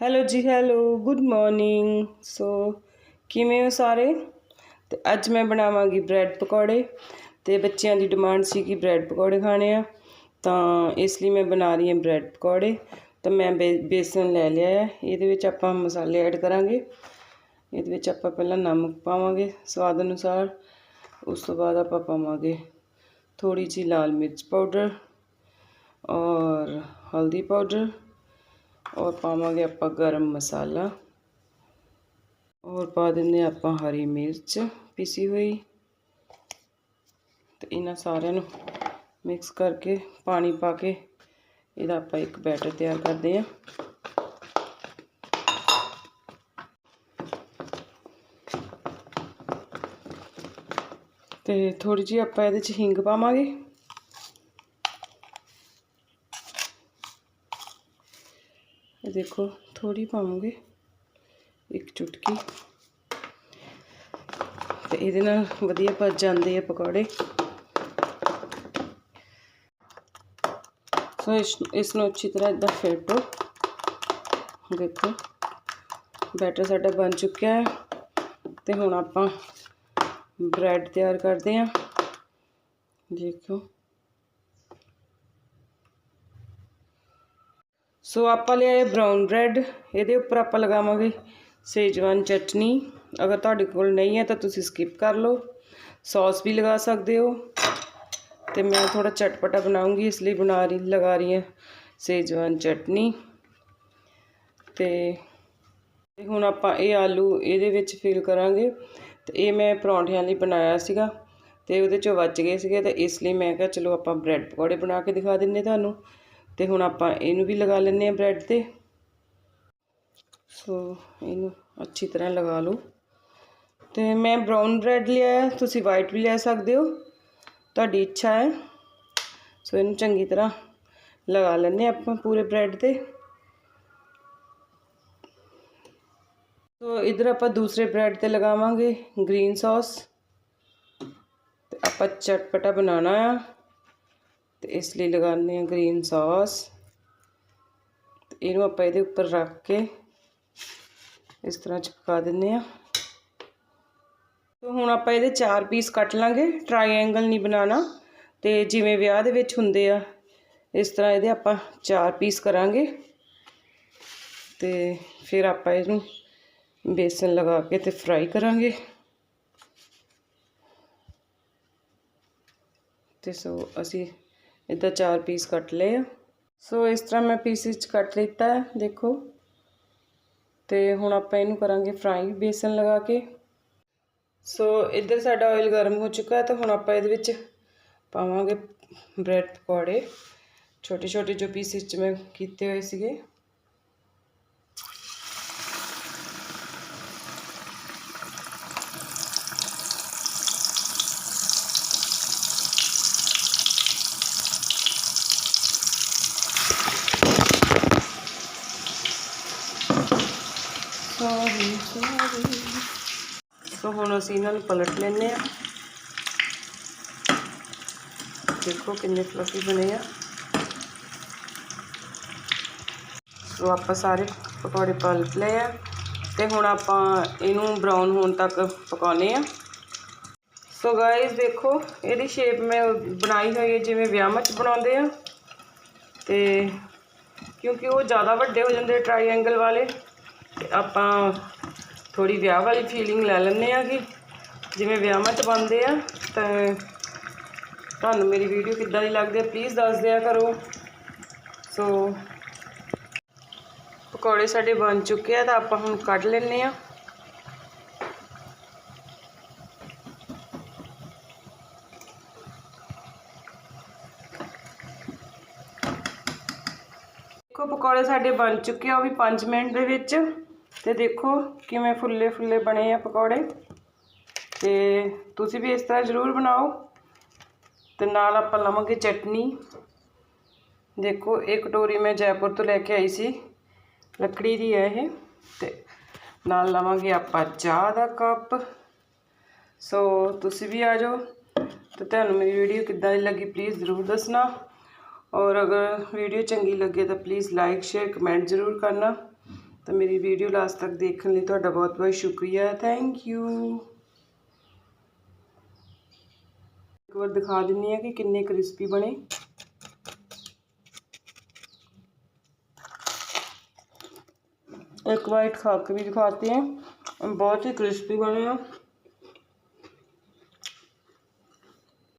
Hello ਜੀ hello good morning so ਕਿਵੇਂ ਹੋ ਸਾਰੇ? ਤੇ ਅੱਜ ਮੈਂ ਬਣਾਵਾਂਗੀ ਬ੍ਰੈਡ ਪਕੌੜੇ ਤੇ ਬੱਚਿਆਂ ਦੀ ਡਿਮਾਂਡ ਸੀ ਕਿ ਬ੍ਰੈਡ ਪਕੌੜੇ ਖਾਣੇ ਆ। ਤਾਂ ਇਸ ਲਈ ਮੈਂ ਬਣਾ ਰਹੀ ਹਾਂ ਬ੍ਰੈਡ ਪਕੌੜੇ। ਤਾਂ ਮੈਂ ਬੇ- ਬੇਸਨ ਲੈ ਲਿਆ ਹੈ ਇਹਦੇ ਵਿੱਚ ਆਪਾਂ ਮਸਾਲੇ ਐਡ ਕਰਾਂਗੇ। ਇਹਦੇ ਵਿੱਚ ਆਪਾਂ ਪਹਿਲਾਂ ਨਮਕ ਪਾਵਾਂਗੇ ਸਵਾਦ ਅਨੁਸਾਰ। ਉਸ ਤੋਂ ਬਾਅਦ ਆਪਾਂ ਪਾਵਾਂਗੇ ਥੋੜੀ ਜਿਹੀ ਲਾਲ ਮਿਰਚ ਪਾਊਡਰ ਔਰ ਹਲਦੀ ਪਾਊਡਰ। ਔਰ ਪਾਵਾਂਗੇ ਆਪਾਂ ਗਰਮ ਮਸਾਲਾ। ਔਰ ਪਾ ਦਿੰਦੇ ਹਾਂ ਆਪਾਂ ਹਰੀ ਮਿਰਚ ਪੀਸੀ ਹੋਈ। ਤੇ ਇਹਨਾਂ ਸਾਰਿਆਂ ਨੂੰ ਮਿਕਸ ਕਰਕੇ ਪਾਣੀ ਪਾ ਕੇ ਇਹਦਾ ਆਪਾਂ ਇੱਕ ਬੈਟਰ ਤਿਆਰ ਕਰਦੇ ਹਾਂ। ਤੇ ਥੋੜੀ ਜਿਹੀ ਆਪਾਂ ਇਹਦੇ ਚ ਹਿੰਗ ਪਾਵਾਂਗੇ। ਇਹ ਦੇਖੋ ਥੋੜੀ ਪਾਵਾਂਗੇ। ਇੱਕ ਚੁਟਕੀ। ਤੇ ਇਹਦੇ ਨਾਲ ਵਧੀਆ ਭੱਜ ਜਾਂਦੇ ਆ ਪਕੌੜੇ। ਸੋ ਇਸ ਨੂੰ ਅੱਛੀ ਤਰ੍ਹਾਂ ਇਦਾਂ ਫੇਟੋ ਦੇਖੋ, ਬੈਟਰ ਸਾਡਾ ਬਣ ਚੁੱਕਿਆ ਹੈ। ਤੇ ਹੁਣ ਆਪਾਂ ਬ੍ਰੈਡ ਤਿਆਰ ਕਰਦੇ ਹਾਂ। ਦੇਖੋ। ਸੋ ਆਪਾਂ ਲਿਆਏ ਬ੍ਰਾਊਨ ਬ੍ਰੈਡ ਇਹਦੇ ਉੱਪਰ ਆਪਾਂ ਲਗਾਵਾਂਗੇ ਸੇਜਵਾਨ ਚਟਨੀ। ਅਗਰ ਤੁਹਾਡੇ ਕੋਲ ਨਹੀਂ ਹੈ ਤਾਂ ਤੁਸੀਂ ਸਕਿਪ ਕਰ ਲਓ। ਸੌਸ ਵੀ ਲਗਾ ਸਕਦੇ ਹੋ। ਤੇ ਮੈਂ ਥੋੜਾ ਚਟਪਟਾ ਬਣਾਉਂਗੀ, ਇਸ ਲਈ ਬਣਾ ਰਹੀ, ਲਗਾ ਰਹੀ ਹਾਂ ਸੇਜਵਾਨ ਚਟਨੀ। ਤੇ ਹੁਣ ਆਪਾਂ ਇਹ ਆਲੂ ਇਹਦੇ ਵਿੱਚ ਫਿਲ ਕਰਾਂਗੇ। ਤੇ ਇਹ ਮੈਂ ਪਰੌਂਠਿਆਂ ਲਈ ਬਣਾਇਆ ਸੀਗਾ। ਤੇ ਉਹਦੇ ਚੋਂ ਬਚ ਗਏ ਸੀਗੇ ਤੇ ਇਸ ਲਈ ਮੈਂ ਕਿਹਾ ਚਲੋ ਆਪਾਂ ਬ੍ਰੈਡ ਪਕੌੜੇ ਬਣਾ ਕੇ ਦਿਖਾ ਦਿੰਨੇ ਤੁਹਾਨੂੰ। ਤੇ ਹੁਣ ਆਪਾਂ ਇਹਨੂੰ ਵੀ ਲਗਾ ਲੈਂਦੇ ਆ ਬ੍ਰੈਡ ਤੇ। ਸੋ ਇਹਨੂੰ ਅੱਛੀ ਤਰ੍ਹਾਂ ਲਗਾ ਲਓ। ਤੇ ਮੈਂ ਬ੍ਰਾਊਨ ਬ੍ਰੈਡ ਲਿਆ ਤੁਸੀਂ ਵਾਈਟ ਵੀ ਲੈ ਸਕਦੇ ਹੋ। ਤੁਹਾਡੀ ਇੱਛਾ ਹੈ। ਸੋ ਇਹਨੂੰ ਚੰਗੀ ਤਰ੍ਹਾਂ ਲਗਾ ਲੈਂਦੇ ਹਾਂ ਆਪਾਂ ਪੂਰੇ ਬ੍ਰੈਡ ਤੇ। ਸੋ ਇਧਰ ਆਪਾਂ ਦੂਸਰੇ ਬ੍ਰੈਡ ਤੇ ਲਗਾਵਾਂਗੇ ਗ੍ਰੀਨ ਸੌਸ ਤੇ ਆਪਾਂ ਚਟਪਟਾ ਬਣਾਉਣਾ ਆ। ਤੇ ਇਸ ਲਈ ਲਗਾਉਂਦੇ ਆ ਗ੍ਰੀਨ ਸੌਸ ਤੇ ਇਹਨੂੰ ਆਪਾਂ ਇਹਦੇ ਉੱਪਰ ਰੱਖ ਕੇ ਇਸ ਤਰ੍ਹਾਂ ਚਿਪਕਾ ਦਿੰਨੇ ਆ ਸੋ ਹੁਣ ਆਪਾਂ ਇਹਦੇ ਚਾਰ ਪੀਸ ਕੱਟ ਲਾਂਗੇ। ਟਰਾਇੰਗਲ ਨਹੀਂ ਬਣਾਉਣਾ। ਤੇ ਜਿਵੇਂ ਵਿਆਹ ਦੇ ਵਿੱਚ ਹੁੰਦੇ ਆ, ਇਸ ਤਰ੍ਹਾਂ ਇਹਦੇ ਆਪਾਂ ਚਾਰ ਪੀਸ ਕਰਾਂਗੇ। ਤੇ ਫਿਰ ਆਪਾਂ ਇਹਨੂੰ ਬੇਸਨ ਲਗਾ ਕੇ ਤੇ ਫਰਾਈ ਕਰਾਂਗੇ। ਤੇ ਸੋ ਅਸੀਂ ਇਦਾਂ ਚਾਰ ਪੀਸ ਕੱਟ ਲਏ ਆ। ਸੋ ਇਸ ਤਰ੍ਹਾਂ ਮੈਂ ਪੀਸਿਸ ਚ ਕੱਟ ਲਿੱਤਾ ਦੇਖੋ। ਤੇ ਹੁਣ ਆਪਾਂ ਇਹਨੂੰ ਕਰਾਂਗੇ ਫਰਾਈ ਬੇਸਨ ਲਗਾ ਕੇ। ਸੋ ਇੱਧਰ ਸਾਡਾ ਆਇਲ ਗਰਮ ਹੋ ਚੁੱਕਾ ਹੈ, ਤਾਂ ਹੁਣ ਆਪਾਂ ਇਹਦੇ ਵਿੱਚ ਪਾਵਾਂਗੇ ਬ੍ਰੈਡ ਪਕੌੜੇ। ਛੋਟੇ ਛੋਟੇ ਜੋ ਪੀਸਿਸ ਚ ਮੈਂ ਕੀਤੇ ਹੋਏ ਸੀਗੇ। ਸੌਰੀ ਸੌਰੀ ਸੋ ਹੁਣ ਅਸੀਂ ਇਹਨਾਂ ਨੂੰ ਪਲਟ ਲੈਂਦੇ ਆ ਦੇਖੋ ਕਿੰਨੇ ਫਲਫੀ ਬਣੇ ਆ। ਸੋ ਆਪਾਂ ਸਾਰੇ ਪਕੌੜੇ ਪਲਟ ਲਏ ਆ ਤੇ ਹੁਣ ਆਪਾਂ ਇਹਨੂੰ ਬਰਾਊਨ ਹੋਣ ਤੱਕ ਪਕਾਉਨੇ ਆ ਸੋ ਗਾਇਸ ਦੇਖੋ, ਇਹਦੀ ਸ਼ੇਪ ਮੈਂ ਬਣਾਈ ਹੋਈ ਹੈ, ਜਿਵੇਂ ਵਿਆਹਾਂ 'ਚ ਬਣਾਉਂਦੇ ਆ। ਤੇ ਕਿਉਂਕਿ ਉਹ ਜ਼ਿਆਦਾ ਵੱਡੇ ਹੋ ਜਾਂਦੇ ਟ੍ਰਾਇੰਗਲ ਵਾਲੇ। ਆਪਾਂ ਥੋੜੀ ਵਿਆਹ ਵਾਲੀ ਫੀਲਿੰਗ ਲੈ ਲੈਂਦੇ ਆ ਕਿ ਜਿਵੇਂ ਵਿਆਹਾਂ 'ਚ ਬਣਦੇ ਆ, ਤਾਂ ਤੁਹਾਨੂੰ ਮੇਰੀ ਵੀਡੀਓ ਕਿੱਦਾਂ ਦੀ ਲੱਗਦੀ ਹੈ ਪਲੀਜ਼ ਦੱਸ ਦਿਆ ਕਰੋ। ਸੋ ਪਕੌੜੇ ਸਾਡੇ ਬਣ ਚੁੱਕੇ ਆ, ਤਾਂ ਆਪਾਂ ਹੁਣ ਕੱਢ ਲੈਂਦੇ ਆ ਦੇਖੋ, ਪਕੌੜੇ ਸਾਡੇ ਬਣ ਚੁੱਕੇ ਆ, ਉਹ ਵੀ 5 ਮਿੰਟ ਦੇ ਵਿੱਚ। ਤੇ ਦੇਖੋ ਕਿਵੇਂ ਫੁੱਲੇ ਫੁੱਲੇ ਬਣੇ ਆ ਪਕੌੜੇ। ਤੇ ਤੁਸੀਂ ਵੀ ਇਸ ਤਰ੍ਹਾਂ ਜ਼ਰੂਰ ਬਣਾਓ। ਤੇ ਨਾਲ ਆਪਾਂ ਲਵਾਂਗੇ ਚਟਨੀ। ਦੇਖੋ, ਇਹ ਕਟੋਰੀ ਮੈਂ ਜੈਪੁਰ ਤੋਂ ਲੈ ਕੇ ਆਈ ਸੀ। ਲੱਕੜੀ ਦੀ ਹੈ ਇਹ। ਤੇ ਨਾਲ ਲਵਾਂਗੇ ਆਪਾਂ ਚਾਹ ਦਾ ਕੱਪ। ਸੋ ਤੁਸੀਂ ਵੀ ਆ ਜਾਓ। ਤੇ ਤੁਹਾਨੂੰ ਮੇਰੀ ਵੀਡੀਓ ਕਿੱਦਾਂ ਦੀ ਲੱਗੀ ਪਲੀਜ਼ ਜ਼ਰੂਰ ਦੱਸਣਾ। ਔਰ ਅਗਰ ਵੀਡੀਓ ਚੰਗੀ ਲੱਗੇ ਤਾਂ ਪਲੀਜ਼ ਲਾਈਕ ਸ਼ੇਅਰ ਕਮੈਂਟ ਜ਼ਰੂਰ ਕਰਨਾ। ਤਾਂ ਮੇਰੀ ਵੀਡੀਓ ਲਾਸਟ ਤੱਕ ਦੇਖਣ ਲਈ ਤੁਹਾਡਾ ਬਹੁਤ ਬਹੁਤ ਸ਼ੁਕਰੀਆ ਥੈਂਕ ਯੂ ਇੱਕ ਵਾਰ ਦਿਖਾ ਦਿੰਨੀ ਆ ਕਿ ਕਿੰਨੇ ਕ੍ਰਿਸਪੀ ਬਣੇ एक बाइट खा के भी दिखाते हैं बहुत ही क्रिस्पी बने हैं